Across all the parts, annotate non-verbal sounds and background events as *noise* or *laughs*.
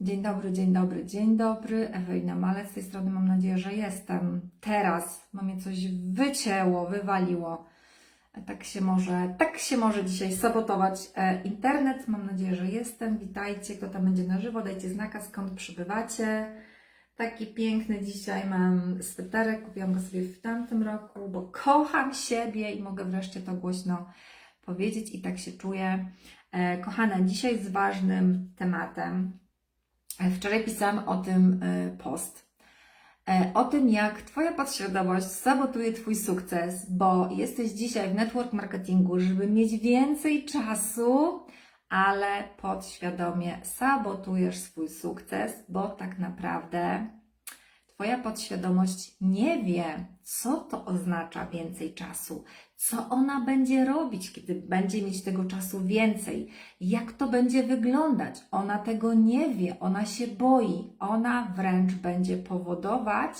Dzień dobry, dzień dobry, dzień dobry. Ewelina Malec z tej strony. Mam nadzieję, że jestem teraz. Mnie coś wycięło, wywaliło. Tak się może, tak się może dzisiaj sabotować e, internet. Mam nadzieję, że jestem. Witajcie, kto tam będzie na żywo. Dajcie znaka, skąd przybywacie. Taki piękny dzisiaj mam sweterek. Kupiłam go sobie w tamtym roku, bo kocham siebie i mogę wreszcie to głośno powiedzieć i tak się czuję. E, Kochane, dzisiaj z ważnym tematem. E, Wczoraj pisałam o tym e, post. E, O tym, jak Twoja podświadomość sabotuje Twój sukces, bo jesteś dzisiaj w network marketingu, żeby mieć więcej czasu, ale podświadomie sabotujesz swój sukces, bo tak naprawdę Twoja podświadomość nie wie, co to oznacza więcej czasu, co ona będzie robić, kiedy będzie mieć tego czasu więcej, jak to będzie wyglądać. Ona tego nie wie, ona się boi, ona wręcz będzie powodować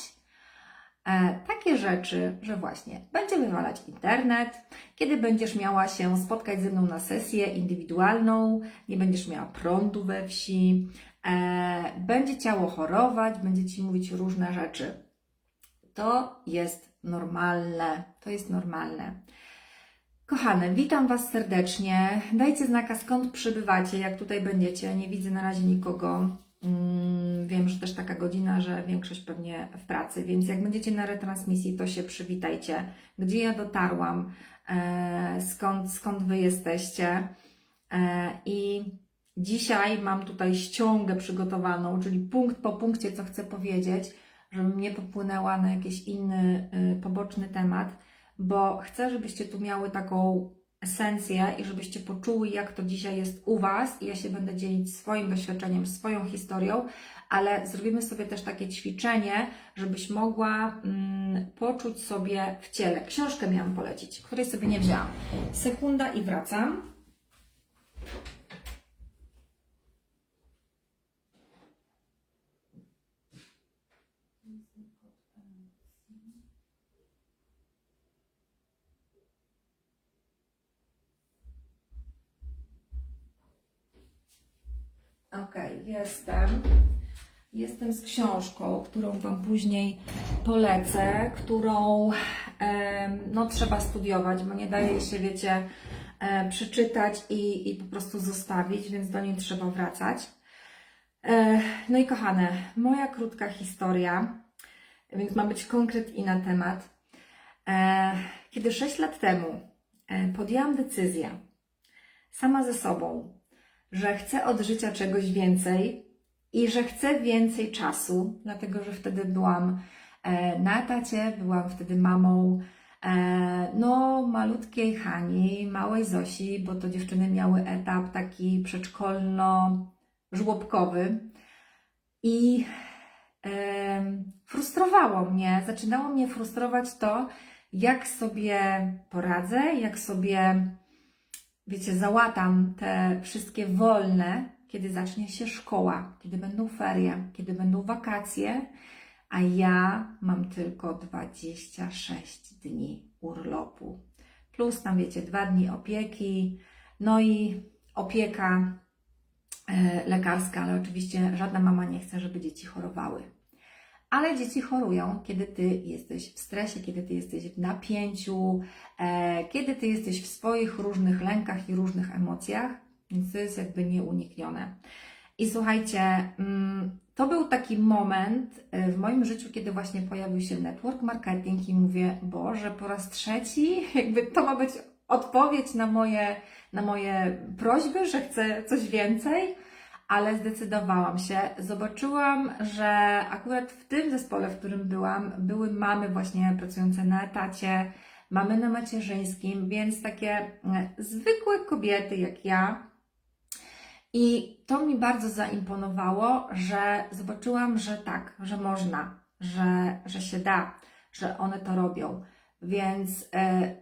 e, takie rzeczy, że właśnie będzie wywalać internet, kiedy będziesz miała się spotkać ze mną na sesję indywidualną, nie będziesz miała prądu we wsi, będzie ciało chorować, będzie ci mówić różne rzeczy. To jest normalne. To jest normalne. Kochane, witam Was serdecznie. Dajcie znaka, skąd przybywacie, jak tutaj będziecie. Nie widzę na razie nikogo. Mm, Wiem, że też taka godzina, że większość pewnie w pracy, więc jak będziecie na retransmisji, to się przywitajcie. Gdzie ja dotarłam, e, skąd, skąd Wy jesteście. E, I dzisiaj mam tutaj ściągę przygotowaną, czyli punkt po punkcie, co chcę powiedzieć, żebym nie popłynęła na jakiś inny, y, poboczny temat bo chcę, żebyście tu miały taką esencję i żebyście poczuły, jak to dzisiaj jest u Was. Ja się będę dzielić swoim doświadczeniem, swoją historią, ale zrobimy sobie też takie ćwiczenie, żebyś mogła mm, poczuć sobie w ciele. Książkę miałam polecić, której sobie nie wzięłam. Sekunda i wracam. Okej, jestem. Jestem z książką, którą Wam później polecę, którą no, trzeba studiować, bo nie daje się, wiecie, przeczytać i, i po prostu zostawić, więc do niej trzeba wracać. No i kochane, moja krótka historia, więc ma być konkret i na temat. Kiedy 6 lat temu podjęłam decyzję sama ze sobą, że chcę od życia czegoś więcej i że chcę więcej czasu, dlatego że wtedy byłam e, na etacie, byłam wtedy mamą e, no malutkiej Hani, małej Zosi, bo to dziewczyny miały etap taki przedszkolno-żłobkowy. I e, frustrowało mnie, zaczynało mnie frustrować to, jak sobie poradzę, jak sobie wiecie, załatam te wszystkie wolne, kiedy zacznie się szkoła, kiedy będą ferie, kiedy będą wakacje, a ja mam tylko 26 dni urlopu. Plus tam, wiecie, dwa dni opieki, no i opieka e, lekarska, ale oczywiście żadna mama nie chce, żeby dzieci chorowały. Ale dzieci chorują, kiedy ty jesteś w stresie, kiedy ty jesteś w napięciu, e, kiedy ty jesteś w swoich różnych lękach i różnych emocjach, więc to jest jakby nieuniknione. I słuchajcie, mm, to był taki moment e, w moim życiu, kiedy właśnie pojawił się network marketing i mówię, Boże, po raz trzeci, *laughs* jakby to ma być odpowiedź na moje, na moje prośby, że chcę coś więcej ale zdecydowałam się. Zobaczyłam, że akurat w tym zespole, w którym byłam, były mamy właśnie pracujące na etacie, mamy na macierzyńskim, więc takie e, zwykłe kobiety jak ja. I to mi bardzo zaimponowało, że zobaczyłam, że tak, że można, że, że się da, że one to robią. Więc e,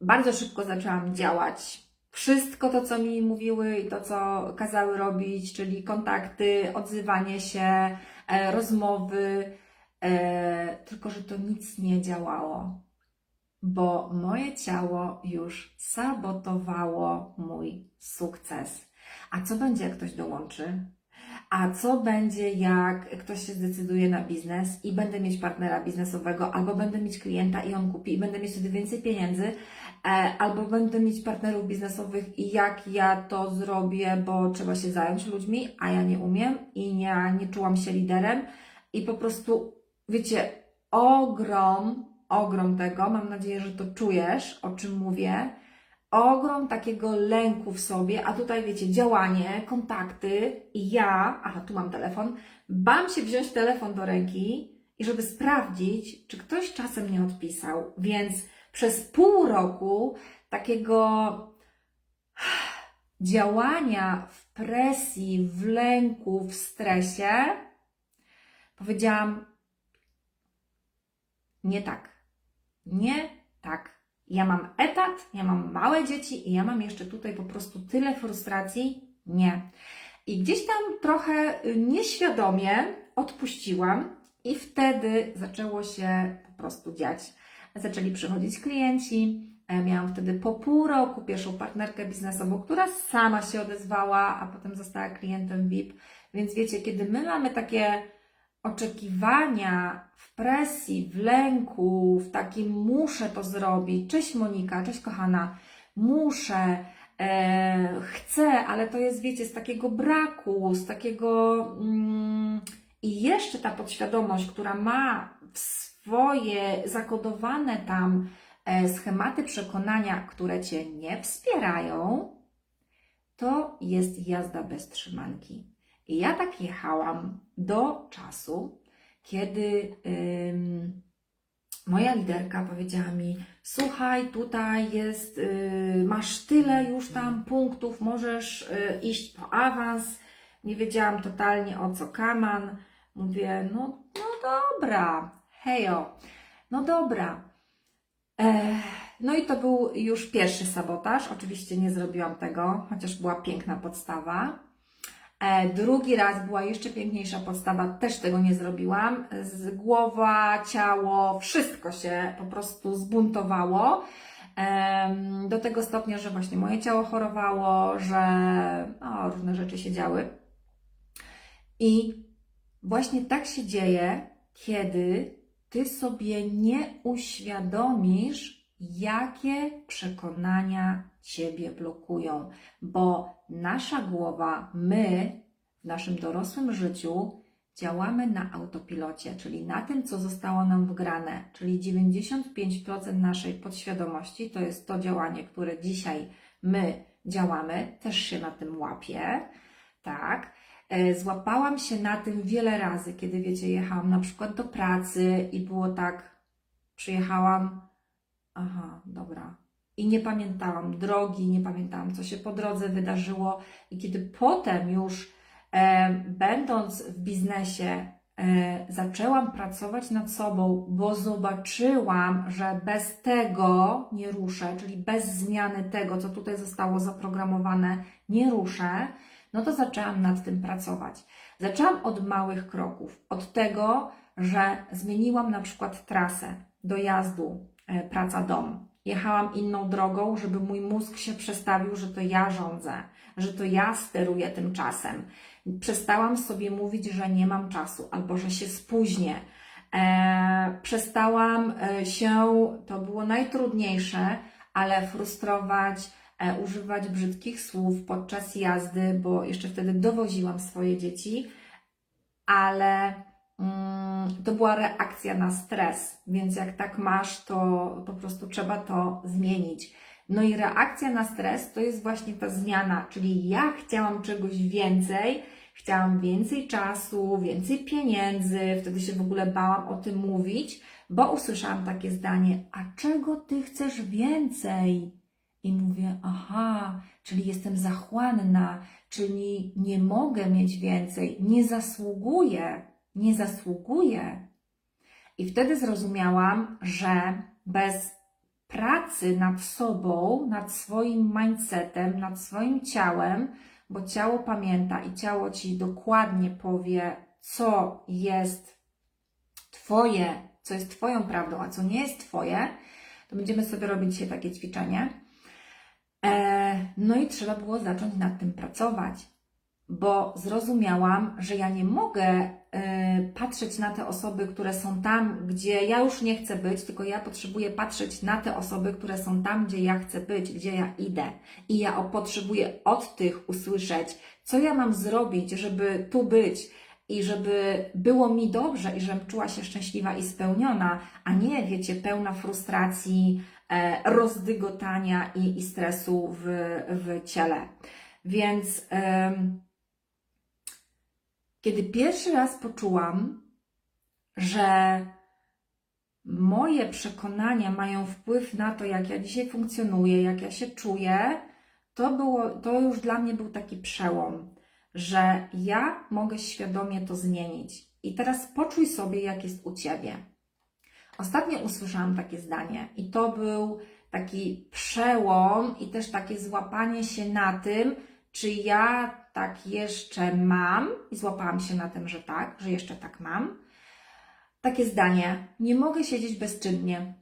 bardzo szybko zaczęłam działać wszystko to, co mi mówiły i to, co kazały robić, czyli kontakty, odzywanie się, e, rozmowy, e, tylko że to nic nie działało, bo moje ciało już sabotowało mój sukces. A co będzie, jak ktoś dołączy? A co będzie, jak ktoś się zdecyduje na biznes i będę mieć partnera biznesowego, albo będę mieć klienta i on kupi i będę mieć wtedy więcej pieniędzy, albo będę mieć partnerów biznesowych i jak ja to zrobię, bo trzeba się zająć ludźmi, a ja nie umiem i nie, nie czułam się liderem. I po prostu, wiecie, ogrom, ogrom tego, mam nadzieję, że to czujesz, o czym mówię, ogrom takiego lęku w sobie, a tutaj wiecie, działanie, kontakty i ja, aha, tu mam telefon, bam się wziąć telefon do ręki i żeby sprawdzić, czy ktoś czasem nie odpisał, więc przez pół roku takiego działania w presji, w lęku, w stresie, powiedziałam, nie tak. Nie tak. Ja mam etat, ja mam małe dzieci i ja mam jeszcze tutaj po prostu tyle frustracji. Nie. I gdzieś tam trochę y, nieświadomie odpuściłam, i wtedy zaczęło się po prostu dziać. Zaczęli przychodzić klienci. e, Miałam wtedy po pół roku pierwszą partnerkę biznesową, która sama się odezwała, a potem została klientem VIP. Więc wiecie, kiedy my mamy takie oczekiwania w presji, w lęku, w takim muszę to zrobić. Cześć Monika, cześć kochana, muszę, e, chcę, ale to jest, wiecie, z takiego braku, z takiego. Mm, I jeszcze ta podświadomość, która ma w swoje zakodowane tam e, schematy przekonania, które cię nie wspierają, to jest jazda bez trzymanki. I ja tak jechałam do czasu, kiedy ym, moja liderka powiedziała mi: Słuchaj, tutaj jest, y, masz tyle już tam punktów, możesz y, iść po awans. Nie wiedziałam totalnie o co kaman. Mówię: No, no dobra, hejo, no dobra. No i to był już pierwszy sabotaż. Oczywiście nie zrobiłam tego, chociaż była piękna podstawa. Drugi raz była jeszcze piękniejsza podstawa, też tego nie zrobiłam. Z głowa, ciało, wszystko się po prostu zbuntowało. Do tego stopnia, że właśnie moje ciało chorowało, że różne rzeczy się działy. I właśnie tak się dzieje, kiedy ty sobie nie uświadomisz, jakie przekonania ciebie blokują, bo nasza głowa, my w naszym dorosłym życiu działamy na autopilocie, czyli na tym, co zostało nam wgrane, czyli 95% naszej podświadomości to jest to działanie, które dzisiaj my działamy, też się na tym łapię, tak. E, Złapałam się na tym wiele razy, kiedy wiecie, jechałam na przykład do pracy i było tak, przyjechałam, aha, dobra, i nie pamiętałam drogi, nie pamiętałam, co się po drodze wydarzyło. I kiedy potem już, e, będąc w biznesie, e, zaczęłam pracować nad sobą, bo zobaczyłam, że bez tego nie ruszę, czyli bez zmiany tego, co tutaj zostało zaprogramowane, nie ruszę, no to zaczęłam nad tym pracować. Zaczęłam od małych kroków, od tego, że zmieniłam na przykład trasę dojazdu e, praca-dom jechałam inną drogą, żeby mój mózg się przestawił, że to ja rządzę, że to ja steruję tym czasem. Przestałam sobie mówić, że nie mam czasu albo że się spóźnię. E, przestałam e, się, to było najtrudniejsze, ale frustrować, używać brzydkich słów podczas jazdy, bo jeszcze wtedy dowoziłam swoje dzieci, ale Mm, to była reakcja na stres, więc jak tak masz, to po prostu trzeba to zmienić. No i reakcja na stres to jest właśnie ta zmiana, czyli ja chciałam czegoś więcej, chciałam więcej czasu, więcej pieniędzy, wtedy się w ogóle bałam o tym mówić, bo usłyszałam takie zdanie: A czego ty chcesz więcej? I mówię: Aha, czyli jestem zachłanna, czyli nie mogę mieć więcej, nie zasługuję nie zasługuję. I wtedy zrozumiałam, że bez pracy nad sobą, nad swoim mindsetem, nad swoim ciałem, bo ciało pamięta i ciało ci dokładnie powie, co jest Twoje, co jest Twoją prawdą, a co nie jest Twoje, to będziemy sobie robić dzisiaj takie ćwiczenie. E, no i trzeba było zacząć nad tym pracować bo zrozumiałam, że ja nie mogę y, patrzeć na te osoby, które są tam, gdzie ja już nie chcę być, tylko ja potrzebuję patrzeć na te osoby, które są tam, gdzie ja chcę być, gdzie ja idę. I ja potrzebuję od tych usłyszeć, co ja mam zrobić, żeby tu być i żeby było mi dobrze i żebym czuła się szczęśliwa i spełniona, a nie, wiecie, pełna frustracji, e, rozdygotania i, i stresu w, w ciele. Więc kiedy pierwszy raz poczułam, że moje przekonania mają wpływ na to, jak ja dzisiaj funkcjonuję, jak ja się czuję, to, było, to już dla mnie był taki przełom, że ja mogę świadomie to zmienić. I teraz poczuj sobie, jak jest u ciebie. Ostatnio usłyszałam takie zdanie, i to był taki przełom, i też takie złapanie się na tym, czy ja tak jeszcze mam, i złapałam się na tym, że tak, że jeszcze tak mam. Takie zdanie: Nie mogę siedzieć bezczynnie.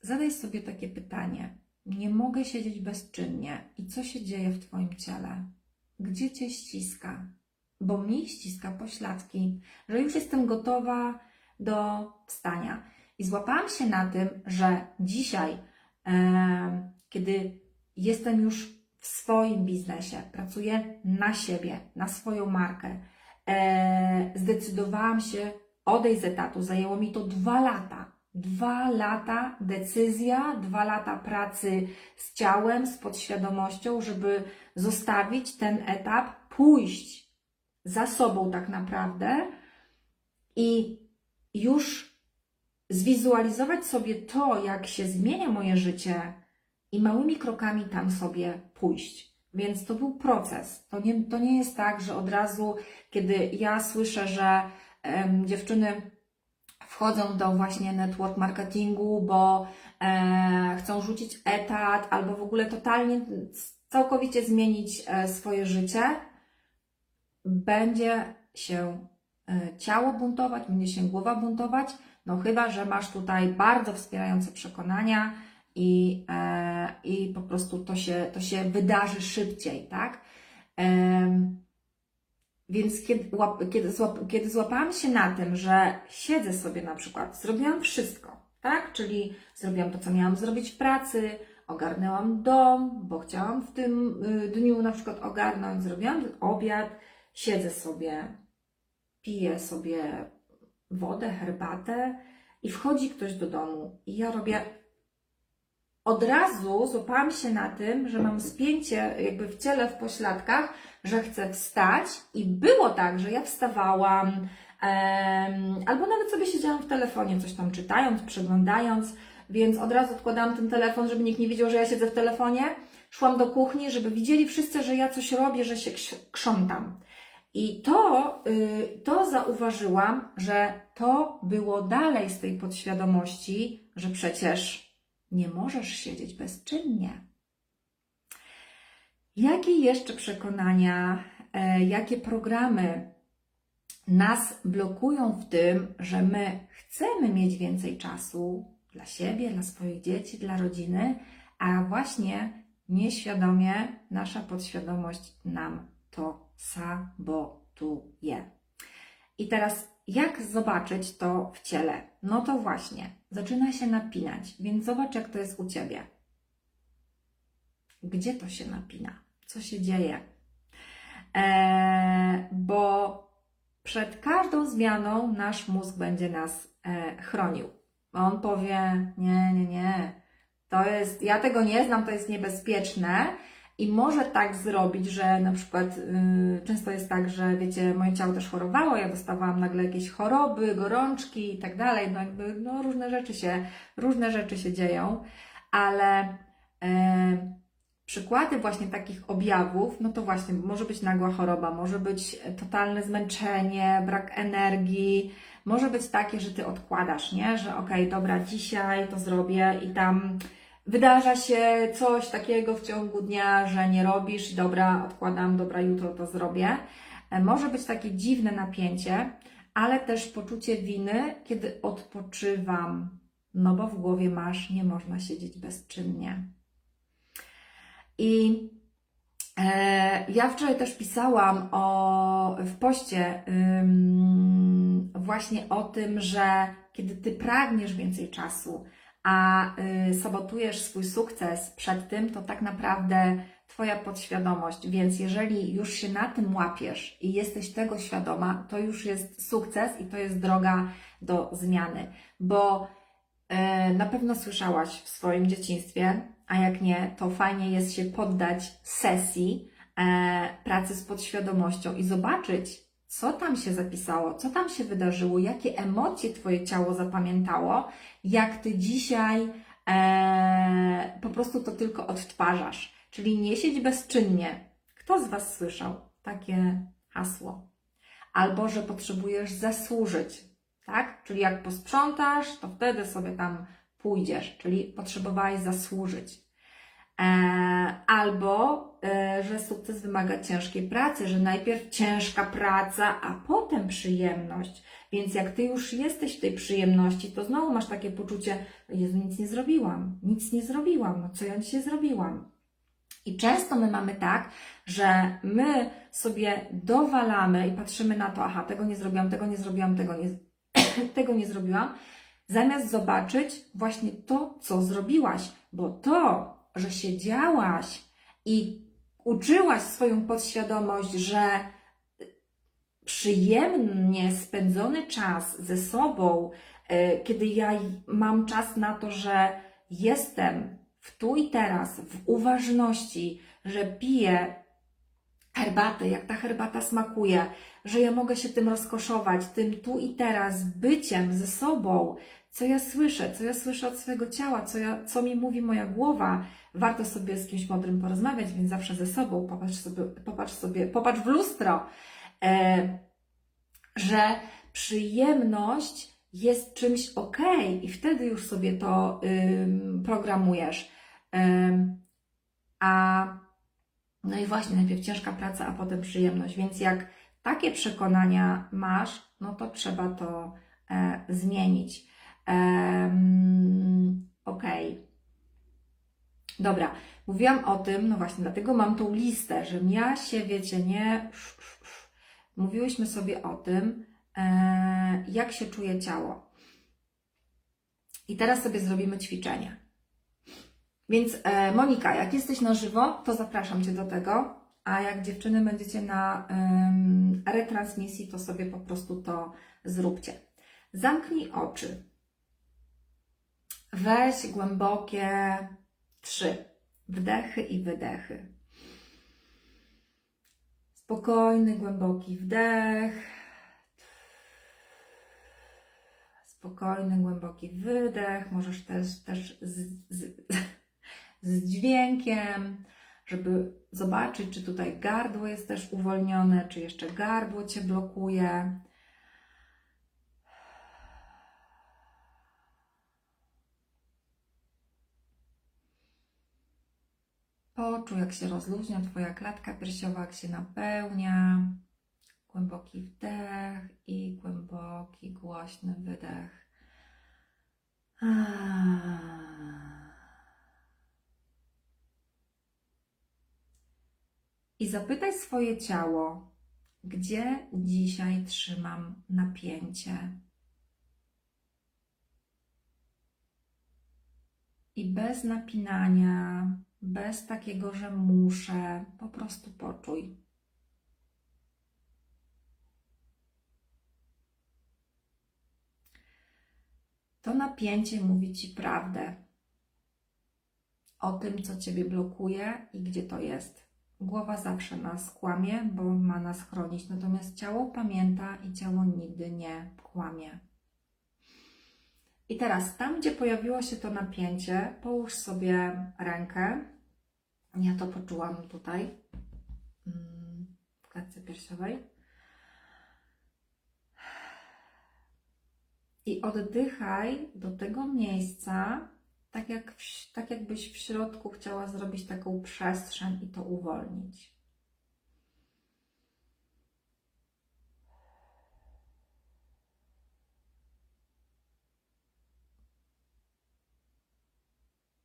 Zadaj sobie takie pytanie: Nie mogę siedzieć bezczynnie. I co się dzieje w Twoim ciele? Gdzie Cię ściska? Bo mi ściska pośladki, że już jestem gotowa do wstania. I złapałam się na tym, że dzisiaj, e, kiedy jestem już w swoim biznesie, pracuję na siebie, na swoją markę, e, zdecydowałam się odejść z etatu. Zajęło mi to dwa lata. Dwa lata decyzja, dwa lata pracy z ciałem, z podświadomością, żeby zostawić ten etap, pójść za sobą tak naprawdę i już zwizualizować sobie to, jak się zmienia moje życie i małymi krokami tam sobie pójść. Więc to był proces. To nie, to nie jest tak, że od razu, kiedy ja słyszę, że em, dziewczyny wchodzą do właśnie network marketingu, bo e, chcą rzucić etat albo w ogóle totalnie, całkowicie zmienić e, swoje życie, będzie się e, ciało buntować, będzie się głowa buntować, no chyba, że masz tutaj bardzo wspierające przekonania i, e, i po prostu to się, to się wydarzy szybciej, tak? Więc kiedy, łap, kiedy, złap, kiedy złapałam się na tym, że siedzę sobie na przykład, zrobiłam wszystko, tak? Czyli zrobiłam to, co miałam zrobić w pracy, ogarnęłam dom, bo chciałam w tym y, dniu na przykład ogarnąć, zrobiłam obiad, siedzę sobie, piję sobie wodę, herbatę i wchodzi ktoś do domu i ja robię od razu złapałam się na tym, że mam spięcie jakby w ciele, w pośladkach, że chcę wstać i było tak, że ja wstawałam em, albo nawet sobie siedziałam w telefonie, coś tam czytając, przeglądając, więc od razu odkładałam ten telefon, żeby nikt nie widział, że ja siedzę w telefonie. Szłam do kuchni, żeby widzieli wszyscy, że ja coś robię, że się krz- krzątam. I to, y, to zauważyłam, że to było dalej z tej podświadomości, że przecież nie możesz siedzieć bezczynnie. Jakie jeszcze przekonania, e, jakie programy nas blokują w tym, że my chcemy mieć więcej czasu dla siebie, dla swoich dzieci, dla rodziny, a właśnie nieświadomie nasza podświadomość nam to sabotuje. I teraz, jak zobaczyć to w ciele? No to właśnie, zaczyna się napinać, więc zobacz, jak to jest u ciebie. Gdzie to się napina? Co się dzieje? Eee, bo przed każdą zmianą nasz mózg będzie nas e, chronił. On powie: Nie, nie, nie, to jest, ja tego nie znam, to jest niebezpieczne. I może tak zrobić, że na przykład y, często jest tak, że wiecie, moje ciało też chorowało, ja dostawałam nagle jakieś choroby, gorączki i tak dalej, no jakby no, różne rzeczy się, różne rzeczy się dzieją, ale e, przykłady właśnie takich objawów, no to właśnie może być nagła choroba, może być totalne zmęczenie, brak energii, może być takie, że ty odkładasz, nie? Że okej, dobra, dzisiaj to zrobię i tam wydarza się coś takiego w ciągu dnia, że nie robisz, dobra, odkładam, dobra, jutro to zrobię. E, Może być takie dziwne napięcie, ale też poczucie winy, kiedy odpoczywam, no bo w głowie masz, nie można siedzieć bezczynnie. I e, ja wczoraj też pisałam o, w poście ym, właśnie o tym, że kiedy ty pragniesz więcej czasu, a y, sabotujesz swój sukces przed tym, to tak naprawdę Twoja podświadomość. Więc jeżeli już się na tym łapiesz i jesteś tego świadoma, to już jest sukces i to jest droga do zmiany. Bo e, na pewno słyszałaś w swoim dzieciństwie, a jak nie, to fajnie jest się poddać sesji e, pracy z podświadomością i zobaczyć, co tam się zapisało, co tam się wydarzyło, jakie emocje Twoje ciało zapamiętało, jak Ty dzisiaj e, po prostu to tylko odtwarzasz. Czyli nie siedź bezczynnie. Kto z Was słyszał takie hasło? Albo, że potrzebujesz zasłużyć, tak? Czyli jak posprzątasz, to wtedy sobie tam pójdziesz, czyli potrzebowałeś zasłużyć. E, albo, e, że sukces wymaga ciężkiej pracy, że najpierw ciężka praca, a potem przyjemność. Więc jak ty już jesteś w tej przyjemności, to znowu masz takie poczucie, Jezu, nic nie zrobiłam, nic nie zrobiłam, no co ja dzisiaj zrobiłam? I często my mamy tak, że my sobie dowalamy i patrzymy na to, aha, tego nie zrobiłam, tego nie zrobiłam, tego nie, *clears throat* tego nie zrobiłam, zamiast zobaczyć właśnie to, co zrobiłaś, bo to, że siedziałaś i uczyłaś swoją podświadomość, że przyjemnie spędzony czas ze sobą, e, kiedy ja mam czas na to, że jestem w tu i teraz, w uważności, że piję herbatę, jak ta herbata smakuje, że ja mogę się tym rozkoszować, tym tu i teraz, byciem ze sobą, co ja słyszę, co ja słyszę od swojego ciała, co, ja, co mi mówi moja głowa. Warto sobie z kimś mądrym porozmawiać, więc zawsze ze sobą, popatrz sobie, popatrz sobie, popatrz w lustro, e, że przyjemność jest czymś ok i wtedy już sobie to ym, programujesz. Ym, a no i właśnie, najpierw ciężka praca, a potem przyjemność. Więc jak takie przekonania masz, no to trzeba to e, zmienić. Ok. Dobra, mówiłam o tym, no właśnie, dlatego mam tą listę, że ja się, wiecie, nie. Mówiłyśmy sobie o tym, e, jak się czuje ciało. I teraz sobie zrobimy ćwiczenie. Więc e, Monika, jak jesteś na żywo, to zapraszam Cię do tego. A jak dziewczyny będziecie na ym, retransmisji, to sobie po prostu to zróbcie. Zamknij oczy. Weź głębokie trzy wdechy i wydechy. Spokojny, głęboki wdech. Spokojny, głęboki wydech. Możesz też, też z, z, z dźwiękiem, żeby zobaczyć, czy tutaj gardło jest też uwolnione, czy jeszcze gardło Cię blokuje. Poczuj, jak się rozluźnia Twoja klatka piersiowa, jak się napełnia. Głęboki wdech i głęboki, głośny wydech. I zapytaj swoje ciało, gdzie dzisiaj trzymam napięcie. I bez napinania, bez takiego, że muszę, po prostu poczuj. To napięcie mówi ci prawdę o tym, co ciebie blokuje i gdzie to jest. Głowa zawsze nas kłamie, bo ma nas chronić, natomiast ciało pamięta i ciało nigdy nie kłamie. I teraz, tam gdzie pojawiło się to napięcie, połóż sobie rękę. Ja to poczułam tutaj, mm, w klatce piersiowej. I oddychaj do tego miejsca, tak, jak w, tak jakbyś w środku chciała zrobić taką przestrzeń i to uwolnić.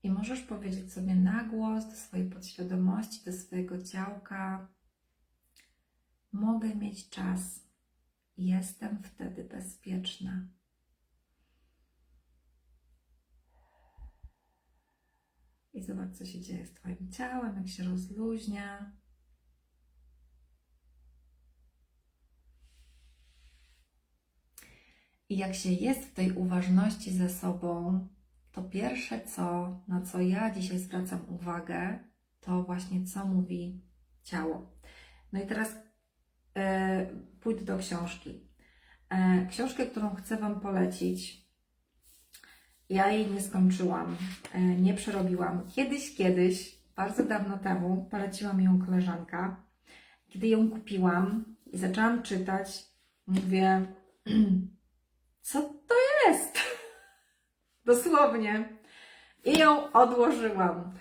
I możesz powiedzieć sobie na głos, do swojej podświadomości, do swojego ciałka: Mogę mieć czas. Jestem wtedy bezpieczna. I zobacz, co się dzieje z Twoim ciałem, jak się rozluźnia. I jak się jest w tej uważności ze sobą, to pierwsze co, na co ja dzisiaj zwracam uwagę, to właśnie co mówi ciało. No i teraz e, pójdę do książki. E, książkę, którą chcę Wam polecić, ja jej nie skończyłam, e, nie przerobiłam. Kiedyś, kiedyś, bardzo dawno temu, poleciła mi ją koleżanka. Kiedy ją kupiłam i zaczęłam czytać, mówię, *clears throat* co to jest? *laughs* Dosłownie. I ją odłożyłam.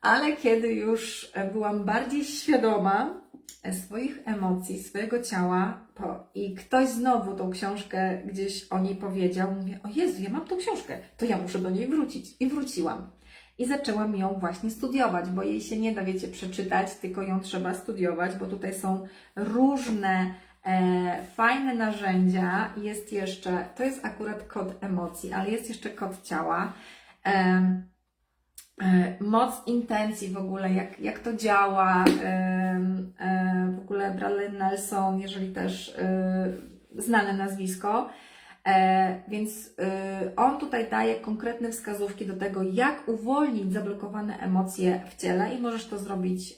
Ale kiedy już byłam bardziej świadoma swoich emocji, swojego ciała po, i ktoś znowu tą książkę gdzieś o niej powiedział, mówię, o Jezu, ja mam tą książkę, to ja muszę do niej wrócić. I wróciłam. I zaczęłam ją właśnie studiować, bo jej się nie da, wiecie, przeczytać, tylko ją trzeba studiować, bo tutaj są różne e, fajne narzędzia. Jest jeszcze, to jest akurat kod emocji, ale jest jeszcze kod ciała. E, moc intencji w ogóle, jak, jak to działa. E, e, w ogóle Bradley Nelson, jeżeli też e, znane nazwisko. E, więc e, on tutaj daje konkretne wskazówki do tego, jak uwolnić zablokowane emocje w ciele i możesz to zrobić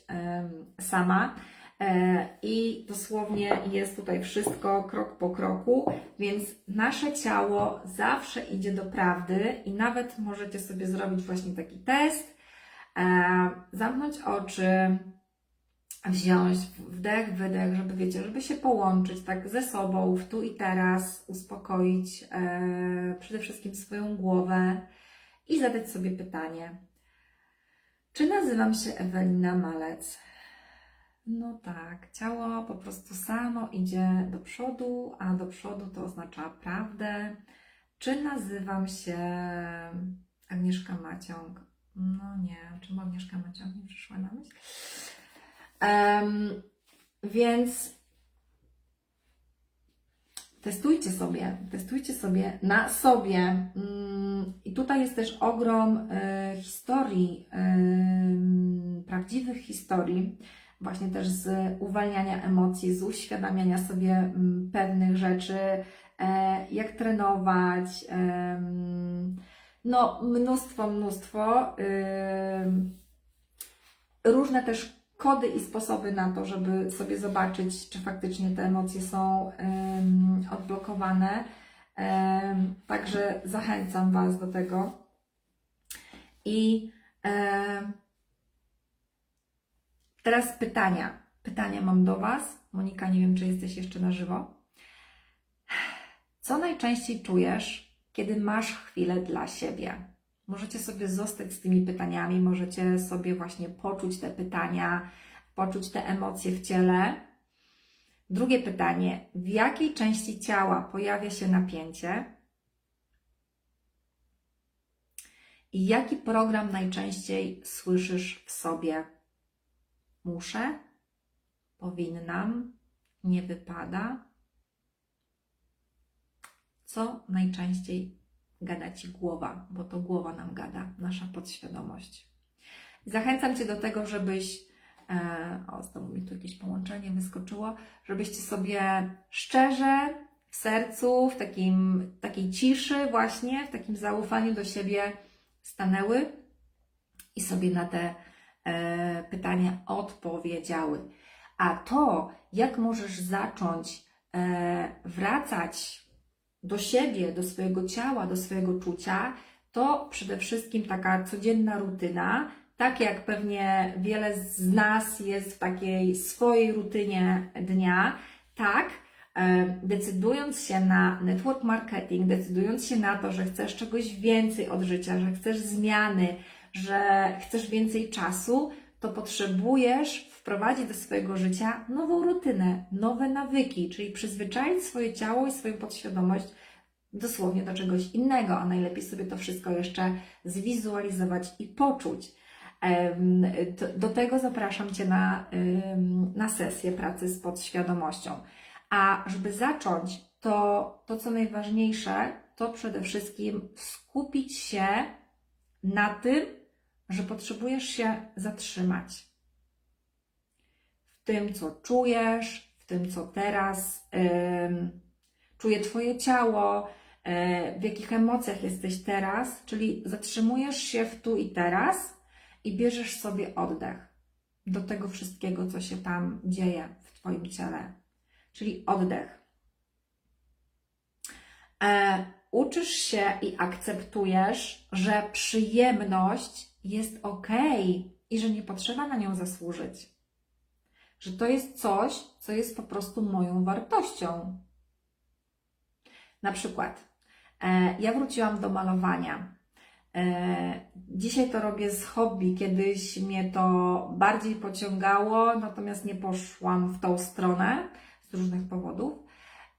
sama. E, I dosłownie jest tutaj wszystko krok po kroku, więc nasze ciało zawsze idzie do prawdy i nawet możecie sobie zrobić właśnie taki test, e, zamknąć oczy, wziąć wdech, wydech, żeby wiecie, żeby się połączyć tak ze sobą w tu i teraz, uspokoić e, przede wszystkim swoją głowę i zadać sobie pytanie. Czy nazywam się Ewelina Malec? No tak, ciało po prostu samo idzie do przodu, a do przodu to oznacza prawdę. Czy nazywam się Agnieszka Maciąg? No nie, czemu Agnieszka Maciąg nie przyszła na myśl? Em, więc testujcie sobie, testujcie sobie na sobie. Mm, I tutaj jest też ogrom e, historii, em, prawdziwych historii, właśnie też z uwalniania emocji, z uświadamiania sobie mm, pewnych rzeczy, e, jak trenować. No, mnóstwo, mnóstwo. Różne też kody i sposoby na to, żeby sobie zobaczyć, czy faktycznie te emocje są odblokowane. Także zachęcam Was do tego. I teraz pytania. Pytania mam do Was. Monika, nie wiem, czy jesteś jeszcze na żywo. Co najczęściej czujesz, kiedy masz chwilę dla siebie? Możecie sobie zostać z tymi pytaniami, możecie sobie właśnie poczuć te pytania, poczuć te emocje w ciele. Drugie pytanie: w jakiej części ciała pojawia się napięcie? I jaki program najczęściej słyszysz w sobie? Muszę, powinnam, nie wypada? Co najczęściej gada Ci głowa, bo to głowa nam gada, nasza podświadomość. Zachęcam Cię do tego, żebyś, e, o, znowu mi tu jakieś połączenie wyskoczyło, żebyście sobie szczerze, w sercu, w takim, takiej ciszy właśnie, w takim zaufaniu do siebie stanęły i sobie na te e, pytania odpowiedziały. A to, jak możesz zacząć e, wracać do siebie, do swojego ciała, do swojego czucia, to przede wszystkim taka codzienna rutyna, tak jak pewnie wiele z nas jest w takiej swojej rutynie dnia, tak, e, decydując się na network marketing, decydując się na to, że chcesz czegoś więcej od życia, że chcesz zmiany, że chcesz więcej czasu, to potrzebujesz wprowadzić do swojego życia nową rutynę, nowe nawyki, czyli przyzwyczaić swoje ciało i swoją podświadomość dosłownie do czegoś innego, a najlepiej sobie to wszystko jeszcze zwizualizować i poczuć. Do tego zapraszam Cię na, na sesję pracy z podświadomością. A żeby zacząć, to to, co najważniejsze, to przede wszystkim skupić się na tym, że potrzebujesz się zatrzymać. W tym, co czujesz, w tym, co teraz ym, czuje Twoje ciało, e, w jakich emocjach jesteś teraz, czyli zatrzymujesz się w tu i teraz i bierzesz sobie oddech do tego wszystkiego, co się tam dzieje w Twoim ciele. Czyli oddech. E, uczysz się i akceptujesz, że przyjemność jest ok i że nie potrzeba na nią zasłużyć. Że to jest coś, co jest po prostu moją wartością. Na przykład, e, ja wróciłam do malowania. E, dzisiaj to robię z hobby. Kiedyś mnie to bardziej pociągało, natomiast nie poszłam w tą stronę z różnych powodów.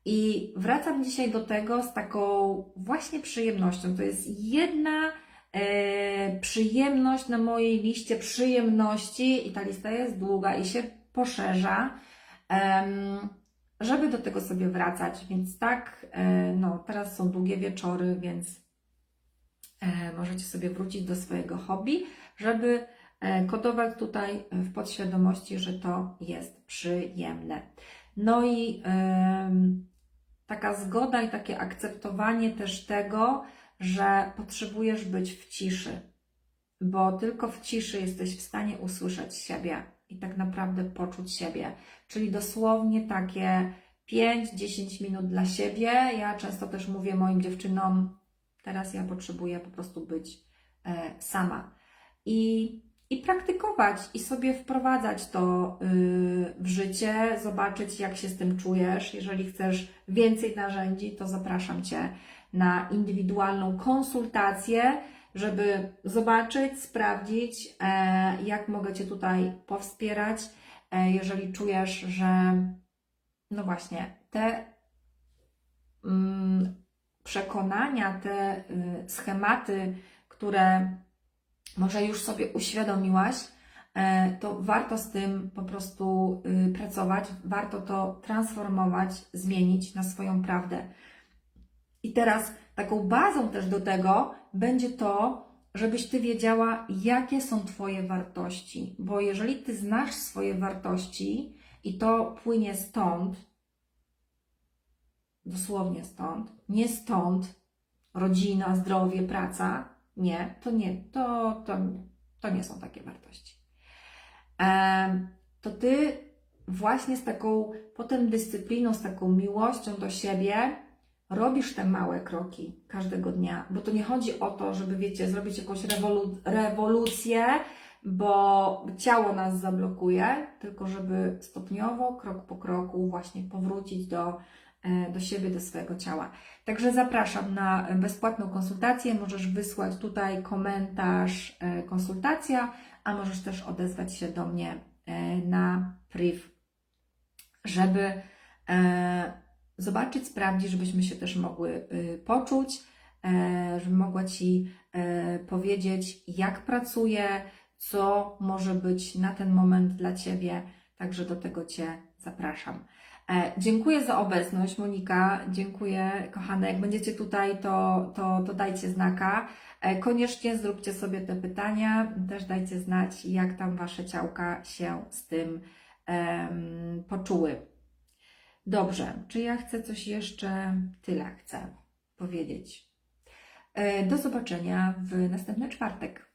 I wracam dzisiaj do tego z taką właśnie przyjemnością. To jest jedna przyjemność na mojej liście przyjemności, i ta lista jest długa i się poszerza, żeby do tego sobie wracać. Więc tak, e, no teraz są długie wieczory, więc e, możecie sobie wrócić do swojego hobby, żeby e, kodować tutaj w podświadomości, że to jest przyjemne. No i taka zgoda i takie akceptowanie też tego, że potrzebujesz być w ciszy, bo tylko w ciszy jesteś w stanie usłyszeć siebie i tak naprawdę poczuć siebie. Czyli dosłownie takie 5-10 minut dla siebie. Ja często też mówię moim dziewczynom, teraz ja potrzebuję po prostu być e, sama. I, I praktykować, i sobie wprowadzać to y, w życie, zobaczyć, jak się z tym czujesz. Jeżeli chcesz więcej narzędzi, to zapraszam Cię na indywidualną konsultację, żeby zobaczyć, sprawdzić, e, jak mogę Cię tutaj powspierać, e, jeżeli czujesz, że no właśnie te mm, przekonania, te y, schematy, które może już sobie uświadomiłaś, e, to warto z tym po prostu y, pracować, warto to transformować, zmienić na swoją prawdę. I teraz taką bazą też do tego będzie to, żebyś ty wiedziała, jakie są Twoje wartości. Bo jeżeli ty znasz swoje wartości i to płynie stąd, dosłownie stąd, nie stąd, rodzina, zdrowie, praca, nie, to nie, to, to, to nie są takie wartości. To ty właśnie z taką potem dyscypliną, z taką miłością do siebie robisz te małe kroki każdego dnia, bo to nie chodzi o to, żeby, wiecie, zrobić jakąś rewolu- rewolucję, bo ciało nas zablokuje, tylko żeby stopniowo, krok po kroku właśnie powrócić do, e, do siebie, do swojego ciała. Także zapraszam na bezpłatną konsultację. Możesz wysłać tutaj komentarz, e, konsultacja, a możesz też odezwać się do mnie e, na priv, żeby zobaczyć, sprawdzić, żebyśmy się też mogły y, poczuć, e, żebym mogła Ci e, powiedzieć, jak pracuję, co może być na ten moment dla Ciebie. Także do tego Cię zapraszam. E, Dziękuję za obecność, Monika. Dziękuję, kochane. Jak będziecie tutaj, to, to, to dajcie znaka. Koniecznie zróbcie sobie te pytania. Też dajcie znać, jak tam Wasze ciałka się z tym em, poczuły. Dobrze, czy ja chcę coś jeszcze? Tyle chcę powiedzieć. E, Do zobaczenia w następny czwartek.